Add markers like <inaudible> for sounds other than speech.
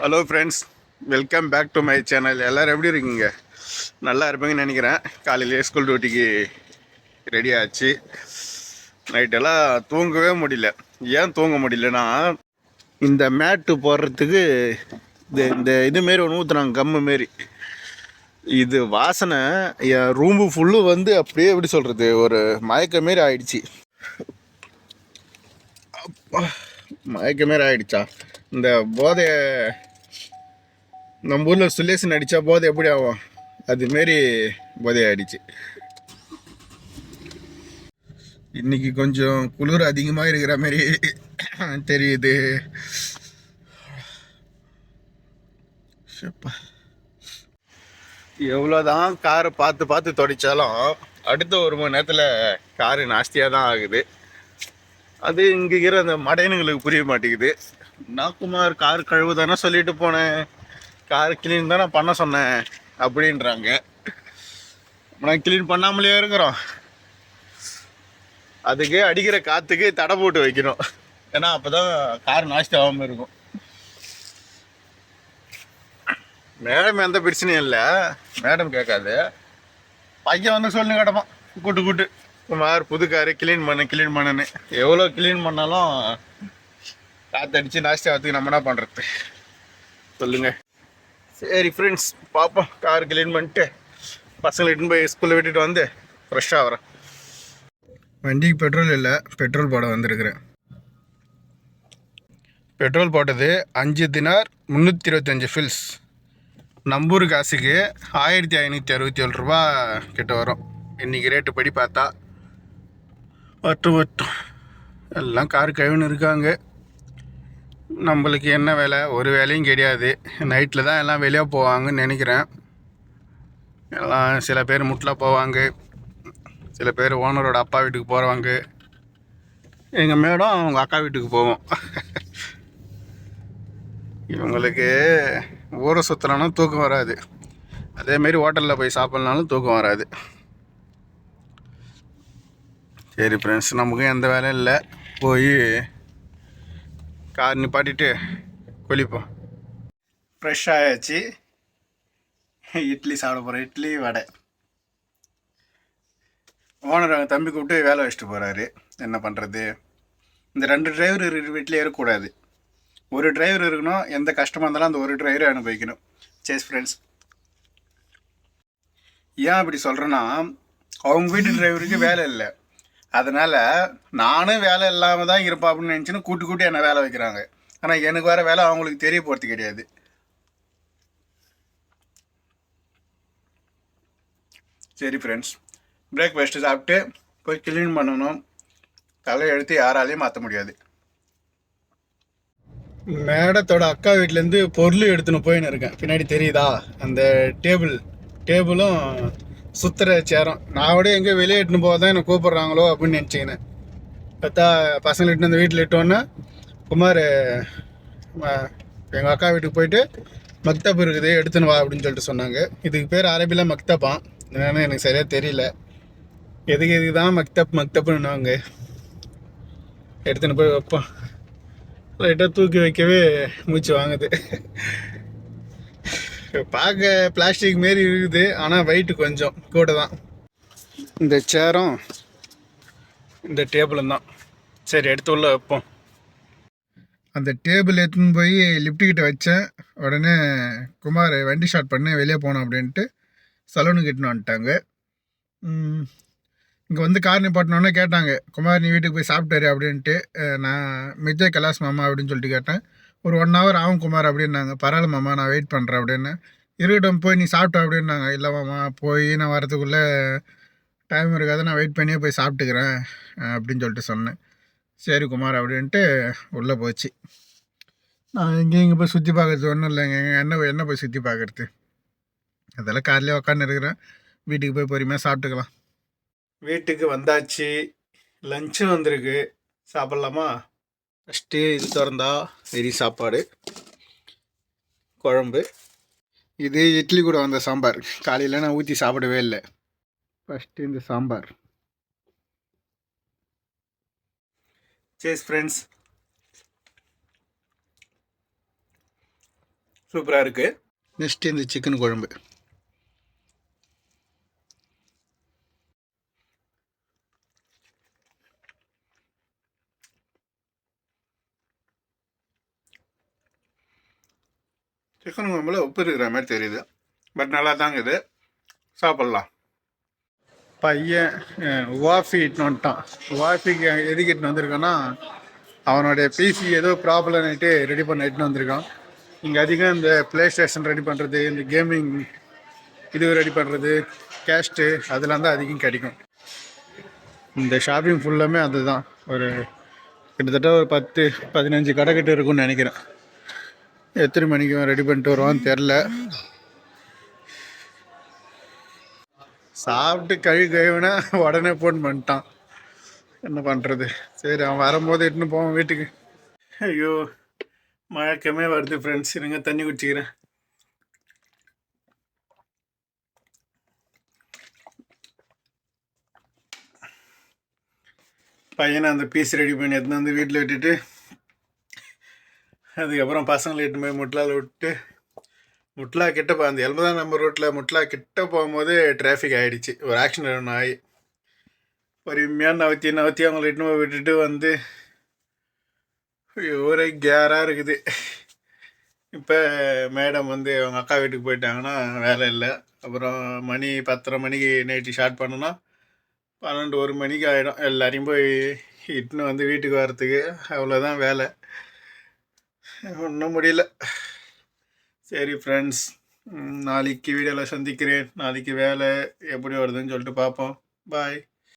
Hello friends welcome back to my channel எல்லோரும் எப்படி இருக்கீங்க? நல்லா இருப்பீங்கன்னு நினைக்கிறேன். காலையிலே ஸ்கூல் டியூட்டிக்கு ரெடி ஆச்சு. நைட்டெல்லாம் தூங்கவே முடியல. ஏன் தூங்க முடியலன்னா இந்த மேட்டு போடுறதுக்கு இந்த இந்த இது மாரி ஒன்று ஊற்றுனாங்க கம்மு மாரி. இது வாசனை என் ரூம்பு ஃபுல்லு வந்து அப்படியே எப்படி சொல்கிறது ஒரு மயக்க மாரி ஆயிடுச்சு. அப்பா, மயக்க மாரி ஆயிடுச்சா? இந்த போதைய நம்ம ஊரில் சுலேசன் அடித்தா போதை எப்படி ஆகும்? அதுமாரி போதை ஆயிடுச்சு. இன்னைக்கு கொஞ்சம் குளிர் அதிகமாக இருக்கிற மாதிரி <coughs> தெரியுது. எவ்வளோதான் காரை பார்த்து பார்த்து துடைச்சாலும் அடுத்த ஒரு மணி நேரத்தில் காரு நாஸ்தியாக தான் ஆகுது. அது இங்கே இருக்கிற அந்த மடையனுங்களுக்கு புரிய மாட்டேங்குது. நான் குமார் கார் கழுவுதானே சொல்லிட்டு போனேன். கார் க்ளீன் தானே பண்ண சொன்னேன் அப்படின்றாங்க. நான் கிளீன் பண்ணாமலேயே இருக்கிறோம். அதுக்கு அடிக்கிற காற்றுக்கு தடை போட்டு வைக்கணும். ஏன்னா அப்போ தான் கார் நாஸ்தி ஆகாமல் இருக்கும். மேடம் எந்த பிரச்சனையும் இல்லை. மேடம் கேட்காது. பையன் வந்து சொல்லு கிடப்பான் கூட்டு கூட்டு. குமார் புது காரு க்ளீன் பண்ணு க்ளீன் பண்ணுன்னு. எவ்வளோ க்ளீன் பண்ணாலும் காற்றடிச்சு நாஸ்தி ஆகிறதுக்கு நம்ம என்ன பண்ணுறது சொல்லுங்கள் சரி ஃப்ரெண்ட்ஸ் பார்ப்போம் கார் க்ளீன் பண்ணிட்டு பசங்களை இட்டுன்னு போய் ஸ்கூலில் விட்டுட்டு வந்து ஃப்ரெஷ்ஷாக வரேன் வண்டிக்கு பெட்ரோல் இல்லை பெட்ரோல் போட வந்திருக்கிறேன். பெட்ரோல் போட்டது அஞ்சு தினார் முந்நூற்றி இருபத்தஞ்சி ஃபில்ஸ் நம்பூர் காசுக்கு ஆயிரத்தி ஐநூற்றி அறுபத்தி ஏழு ரூபா கிட்ட வரும். இன்றைக்கி ரேட்டு படி பார்த்தா வட்டும் வட்டும். எல்லாம் கார் கழுவுன்னு இருக்காங்க. நம்மளுக்கு என்ன வேலை? ஒரு வேலையும் கிடையாது. நைட்டில் தான் எல்லாம் வெளியே போவாங்கன்னு நினைக்கிறேன். எல்லாம் சில பேர் முட்டில் போவாங்க. சில பேர் ஓனரோட அப்பா வீட்டுக்கு போகிறவங்க எங்கள் மேடம் அவங்க அக்கா வீட்டுக்கு போவோம். இவங்களுக்கு ஊரை சுற்றுலனா தூக்கம் வராது. அதேமாரி ஹோட்டலில் போய் சாப்பிட்னாலும் தூக்கம் வராது. சரி ஃப்ரெண்ட்ஸ் நமக்கும் எந்த வேலையும் இல்லை. போய் கார் நிப்பாட்டிட்டு குளிப்போம். ஃப்ரெஷ் ஆயாச்சு. இட்லி சாப்பிட போகிறோம் இட்லி வடை. ஓனர் அவங்க தம்பி கூப்பிட்டு வேலை வச்சுட்டு போகிறாரு என்ன பண்ணுறது இந்த ரெண்டு டிரைவர் இருக்கிற வீட்டிலே இருக்கக்கூடாது. ஒரு டிரைவர் இருக்கணும். எந்த கஷ்டமாக இருந்தாலும் அந்த ஒரு டிரைவரை அனுபவிக்கணும். சேஸ் ஃப்ரெண்ட்ஸ் ஏன் அப்படி சொல்கிறேன்னா அவங்க வீட்டு டிரைவருக்கு வேலை இல்லை. அதனால் நானும் வேலை இல்லாமல் தான் இருப்பேன் அப்படின்னு நினச்சின்னு கூட்டி கூட்டி என்னை வேலை வைக்கிறாங்க. ஆனால் எனக்கு வேறு வேலை அவங்களுக்கு தெரிய போகிறது கிடையாது. சரி ஃப்ரெண்ட்ஸ் பிரேக்ஃபாஸ்ட்டு சாப்பிட்டு போய் கிளீன் பண்ணணும். தலை எடுத்து யாராலையும் மாற்ற முடியாது. மேடத்தோட அக்கா வீட்டிலேருந்து பொருள் எடுத்துன்னு போயின்னு இருக்கேன். பின்னாடி தெரியுதா? அந்த டேபிள் டேபிளும் சுத்துற சேரம். நான் விட எங்கே வெளியே இட்டுன்னு போக தான் என்னை கூப்பிட்றாங்களோ அப்படின்னு நினச்சிக்கினேன். பார்த்தா பசங்களை இட்டுன்னு வந்து வீட்டில் இட்டோன்னே குமார் எங்கள் அக்கா வீட்டுக்கு போயிட்டு மக்தப் இருக்குது எடுத்துன்னு வா அப்படின்னு சொல்லிட்டு சொன்னாங்க. இதுக்கு பேர் அரபியில் மக்தப்பான் என்னென்னு எனக்கு சரியாக தெரியல. எதுக்கு எதுக்கு தான் மக்தப் மக்தப்புன்னுவாங்க. எடுத்துன்னு போய் வைப்போம். லைட்டாக தூக்கி வைக்கவே மூச்சு வாங்குது. பார்க்க பிளாஸ்டிக் மாரி இருக்குது ஆனால் வெயிட் கொஞ்சம். கூட தான் இந்த சேரும் இந்த டேபிளும் தான். சரி எடுத்து உள்ள வைப்போம். அந்த டேபிள் எடுத்துன்னு போய் லிஃப்ட் வச்சேன். உடனே குமார் வண்டி ஸ்டார்ட் பண்ணி வெளியே போனோம் அப்படின்ட்டு சலூனுக்கு இட்டுன்னு வந்துட்டாங்க. இங்கே வந்து கார் நிப்பாட்டினோடனே கேட்டாங்க. குமார் நீ வீட்டுக்கு போய் சாப்பிட்டாரு அப்படின்ட்டு. நான் மிஜய் கலாஸ் மாமா அப்படின்னு சொல்லிட்டு கேட்டேன். ஒரு ஒன் ஹவர் ஆகும் குமார் அப்படின்னாங்க. பரவாயில்ல மாமா நான் வெயிட் பண்ணுறேன் அப்படின்னு. இருக்கட்டும் போய் நீ சாப்பிட்ட அப்படின்னாங்க. இல்லை மாமா போய் நான் வரதுக்குள்ளே டைம் இருக்காது நான் வெயிட் பண்ணியே போய் சாப்பிட்டுக்கிறேன் அப்படின்னு சொல்லிட்டு சொன்னேன். சரி குமார் அப்படின்ட்டு உள்ளே போச்சு. நான் இங்கே இங்கே போய் சுற்றி பார்க்குறது ஒன்றும் இல்லைங்க. என்ன என்ன போய் சுற்றி பார்க்கறது? அதெல்லாம் கார்லேயே உக்காந்து இருக்கிறேன். வீட்டுக்கு போய் பொறுமையாக சாப்பிட்டுக்கலாம். வீட்டுக்கு வந்தாச்சு. லஞ்சு வந்திருக்கு. சாப்பிட்லாமா? ஃபஸ்ட்டு இது திறந்தா வெறி சாப்பாடு குழம்பு. இது இட்லி கூட வந்த சாம்பார். காலையில் நான் ஊற்றி சாப்பிடவே இல்லை. ஃபஸ்ட்டு இந்த சாம்பார். சேஸ் ஃப்ரெண்ட்ஸ் சூப்பராக இருக்குது நெக்ஸ்ட்டு இந்த சிக்கன் குழம்பு. சிக்கன் குழம்புல உப்பு இருக்கிற மாதிரி தெரியுது. பட் நல்லா தாங்க இது. சாப்பிட்லாம். பையன் வாஃபி இட்டுன்னு வந்துட்டான். வாஃபிக்கு எதுக்கு இட்டுன்னு வந்திருக்கான்னா அவனுடைய பிசி ஏதோ ப்ராப்ளம் ஆகிட்டு ரெடி பண்ண இட்டுன்னு வந்திருக்கான். இங்கே அதிகம் இந்த ப்ளே ஸ்டேஷன் ரெடி பண்ணுறது இந்த கேமிங் இது ரெடி பண்ணுறது கேஸ்ட்டு அதெல்லாம் தான் அதிகம் கிடைக்கும். இந்த ஷாப்பிங் ஃபுல்லாமே அதுதான். ஒரு கிட்டத்தட்ட ஒரு பத்து பதினஞ்சு கடை கிட்ட இருக்கும்னு நினைக்கிறேன். எத்தனை மணிக்கு ரெடி பண்ணிட்டு வருவான்னு தெரில சாப்பிட்டு கழுவி கழுவுனா உடனே ஃபோன் பண்ணிட்டான். என்ன பண்ணுறது சரி அவன் வரும்போது இட்டுன்னு போவான் வீட்டுக்கு. ஐயோ மழக்கமே வருது ஃப்ரெண்ட்ஸ் இருங்க தண்ணி குடிச்சிக்கிறேன். பையனை அந்த பீஸ் ரெடி பண்ணி எடுத்துன்னு வந்து வீட்டில் விட்டுட்டு அதுக்கப்புறம் பசங்களை எட்டு போய் முட்லாவில் விட்டு முட்லா கிட்ட போ அந்த எண்பதாம் நம்பர் ரோட்டில் முட்லா கிட்ட போகும்போது டிராஃபிக் ஆகிடுச்சு ஒரு ஆக்சிடென்ட் ஒன்று ஆகி பொறுமையாக நவத்தி நவத்தி அவங்கள இட்டுன்னு போய் விட்டுட்டு வந்து ஒரே கேராக இருக்குது. இப்போ மேடம் வந்து அவங்க அக்கா வீட்டுக்கு போயிட்டாங்கன்னா வேலை இல்லை. அப்புறம் மணி பத்தரை மணிக்கு நைட்டு ஷார்ட் பண்ணோன்னா பன்னெண்டு ஒரு மணிக்கு ஆகிடும் எல்லாரையும் போய் இட்டுன்னு வந்து வீட்டுக்கு வர்றதுக்கு அவ்வளோதான் வேலை. ஒன்றும் முடியல. சரி ஃப்ரெண்ட்ஸ் நாளைக்கு வீடியோவில் சந்திக்கிறேன். நாளைக்கு வேலை எப்படி வருதுன்னு சொல்லிட்டு பார்ப்போம். பாய்